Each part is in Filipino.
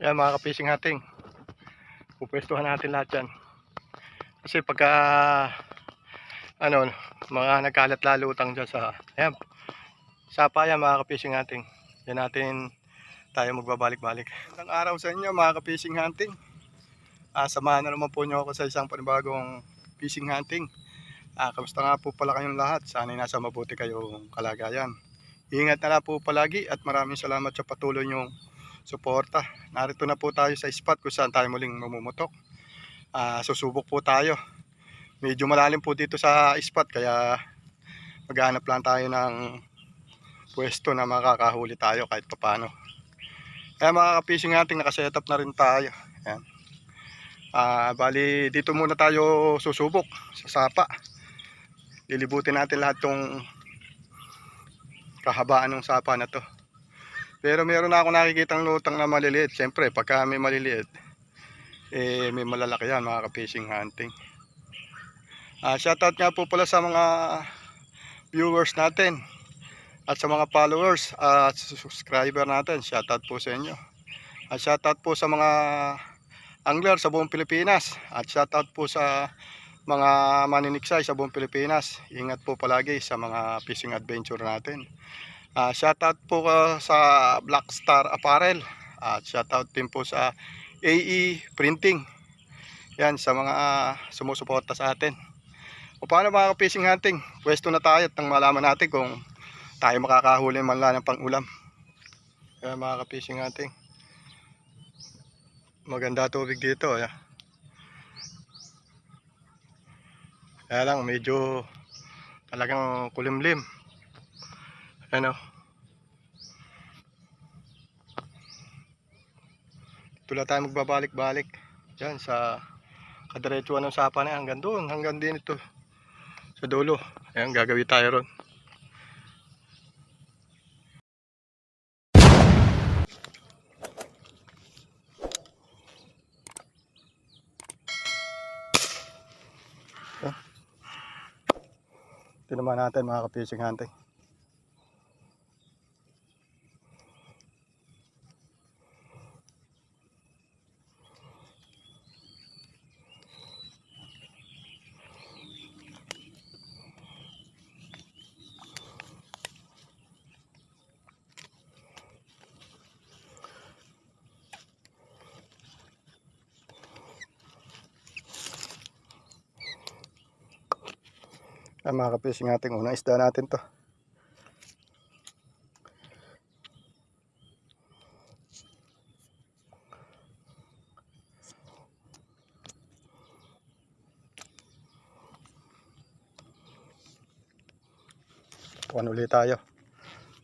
Yan mga kapising hating. Pupwestuhan natin lahat yan. Kasi pagka ano, mga nagkalat lalo utang dyan sa ayan, sapa yan mga kapising hating. Yan natin tayo magbabalik-balik. Magandang araw sa inyo mga kapising hunting. Ah, samahan na naman po nyo ako sa isang panibagong fishing hunting. Ah, kamusta nga po pala kayong lahat? Sana'y nasa mabuti kayong kalagayan. Ingat na lang po palagi at maraming salamat sa patuloy nyong suporta. Narito na po tayo sa spot kung saan tayo muling mamumutok. Ah, susubok po tayo. Medyo malalim po dito sa spot kaya maghanap lang tayo ng pwesto na makakahuli tayo kahit papano. Kaya mga kapising natin nakasetup na rin tayo. Ayan. Ah, bali dito muna tayo susubok sa sapa. Lilibutin natin lahat tong kahabaan ng sapa na to. Pero meron na ako nakikitang lutang na maliliit. Siyempre, pagka may maliliit, eh, may malalaki yan mga ka-fishing hunting. Ah, shoutout nga po pala sa mga viewers natin at sa mga followers at subscriber natin. Shoutout po sa inyo. At shoutout po sa mga angler sa buong Pilipinas at shoutout po sa mga maniniksay sa buong Pilipinas. Ingat po palagi sa mga fishing adventure natin. Ah, shoutout po ah, sa Black Star Apparel at shoutout din po sa AE Printing. Yan sa mga ah, sumusuporta sa atin. O paano mga fishing hunting? Pwesto na tayo at nang malaman natin kung tayo makakahuli man lang ng pang-ulam. Kaya mga fishing hunting. Maganda tubig dito. Ayan. Kaya lang medyo talagang kulimlim. Ano? Ito lang tayo magbabalik-balik. Diyan sa kadiretsuhan ng sapa na hanggang doon. Hanggang din ito. Sa dulo. Ayan, gagawin tayo ron. Ito naman natin mga ka-fishing hunting. Ah, mga ka-fishing hunting, unang isda natin to. Tuwan ulit tayo.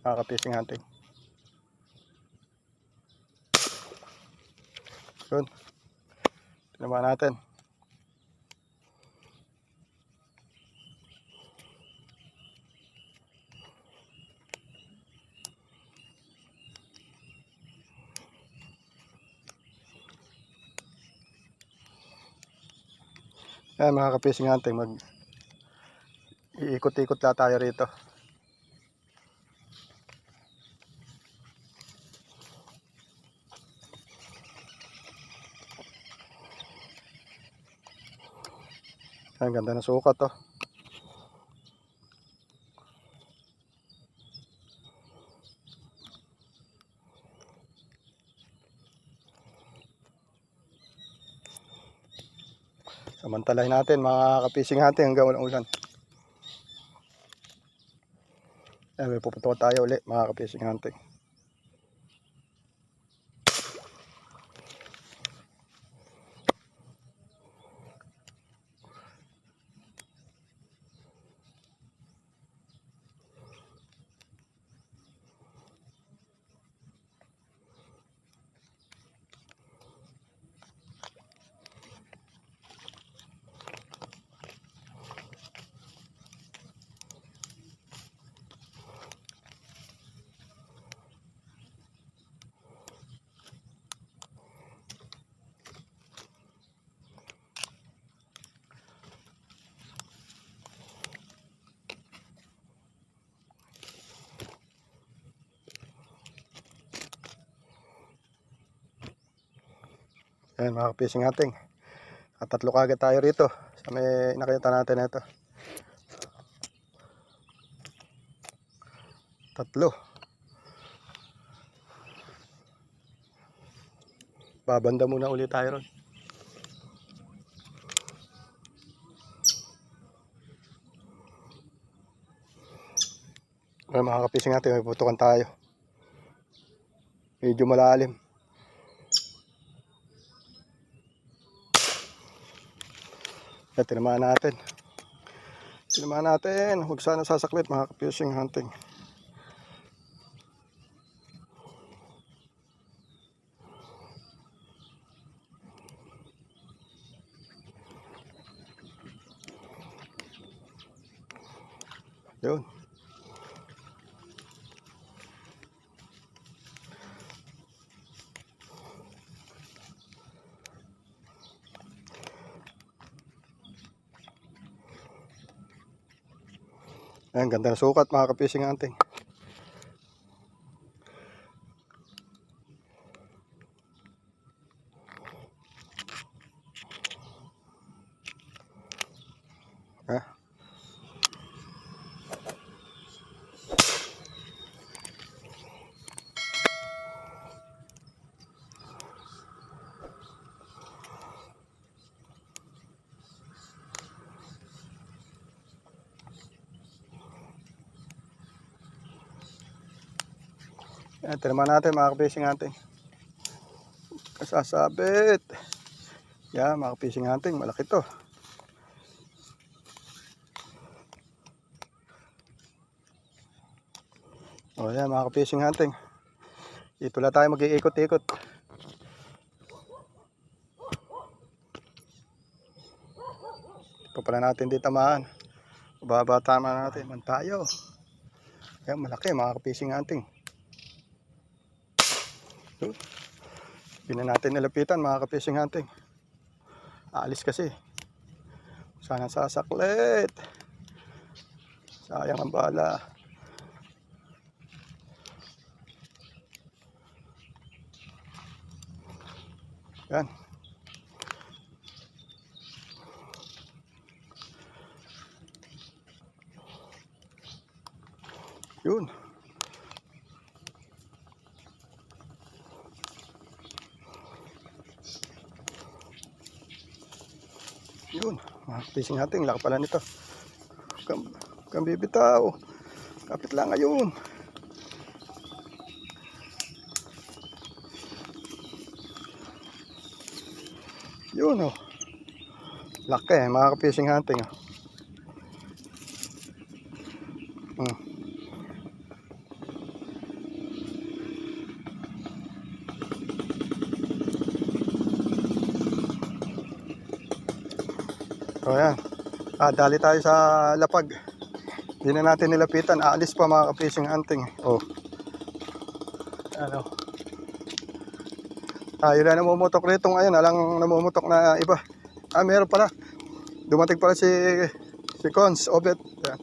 Mga ka-fishing hunting. Yun. Tinaman natin. Ayan mga kapising hunting, mag iikot-ikot lang tayo rito. Ang ganda ng sukat oh. Samantalahin natin mga kapising natin hanggang walang ulan. Ayan, may puputok tayo ulit mga kapising hunting. Ayan mga kapising ating. At tatlo kagad tayo rito. Sa may nakita natin ito. Tatlo. Babanda muna ulit tayo ron. Ayan mga kapising natin, may putukan tayo. Medyo malalim. Yan, tinamaan natin. Tinamaan natin. Huwag sana sasaklit mga ka-fishing hunting. Yun. Ayan, ganda na sukat mga ka-fishing hunting. Yan, tinaman natin mga ka-fishing hunting. Kasasabit. Yan, mga ka-fishing hunting. Malaki to. O yan, mga ka-fishing hunting. Dito lang tayo mag-iikot-ikot. Pa pala natin di tamaan. Baba tama natin. Man tayo. Yan, malaki mga ka-fishing hunting. Hindi na natin nilapitan mga ka-fishing hunting. Aalis kasi. Sana sasaklit. Sayang ang bala. Yan. Yun. Yun. Mga fishing natin. Laki pala nito. Kam, kam bibitaw. Kapit lang ngayon. Yun oh. Laki mga ka-fishing hunting oh. Hmm. O yan. Ah, dali tayo sa lapag. Hindi na natin nilapitan. Aalis pa mga ka-fishing hunting. Oh. Ano. Tayo na namumutok rito ngayon. Alang namumutok na iba. Ah, meron pala. Dumating pala si si Cons, Obet. Yan.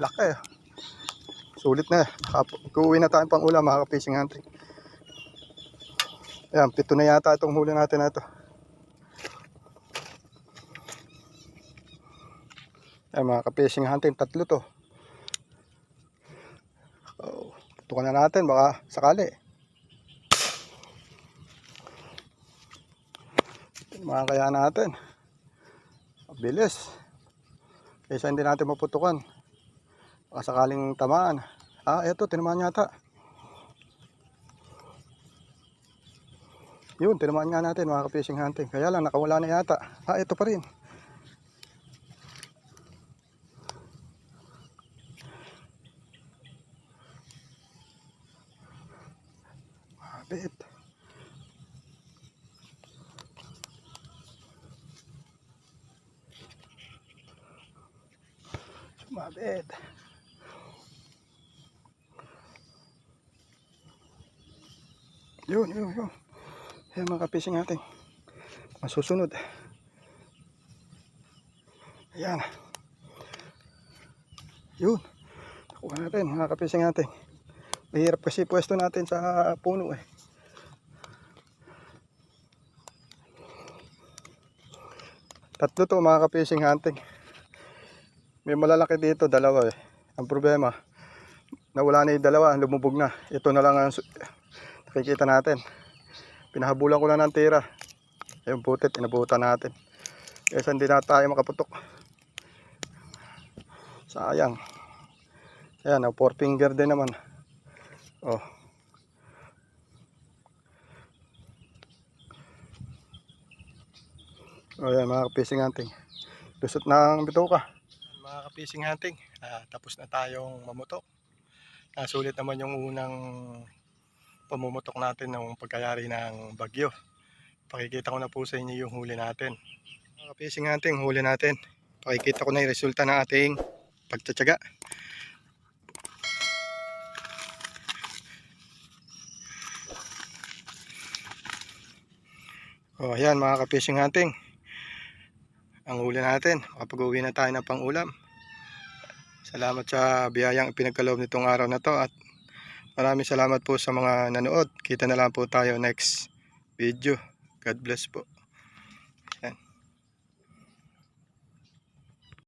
Laki. Sulit na. Kuuwi na tayo pang ulam mga ka-fishing hunting. Yan, pito na yata itong huli natin na ito. Ay mga ka-fishing hunting, tatlo to. Oh, tukan na natin, baka sakali. Mga kaya natin. Bilis. Kaysa hindi natin maputukan. Baka sakaling tamaan. Ah, eto, tinamaan yata. Yun, tinamaan nga natin mga ka-fishing hunting. Kaya lang, nakawala na yata. Ah, ito pa rin. my bed. Yun, yun, yun. Yan mga kapising natin. Masusunod. Ayan. Yun. Nakuha natin mga kapising natin. Mahirap kasi pwesto natin sa puno eh. Tatlo to mga kapising hunting. May malalaki dito, dalawa eh. Ang problema, nawala na yung dalawa, lumubog na. Ito na lang ang nakikita natin. Pinahabulan ko na ng tira. Yung putit, inabutan natin. Kesa hindi na tayo makaputok. Sayang. Ayan, oh, four finger din naman. Oh. Oh, yan, mga fishing hunting. Lusot ng bituka. Mga ka-fishing hunting, ah, tapos na tayong mamutok. Nasulit naman yung unang pamumutok natin ng pagkayari ng bagyo. Pakikita ko na po sa inyo yung huli natin. Mga ka-fishing hunting, huli natin. Pakikita ko na yung resulta ng ating pagtsatsaga. Oh, ayan mga ka-fishing hunting. Ang huli natin, makapag-uwi na tayo ng pang-ulam. Salamat sa biyayang ipinagkaloob nitong araw na to at maraming salamat po sa mga nanood. Kita na lang po tayo next video. God bless po.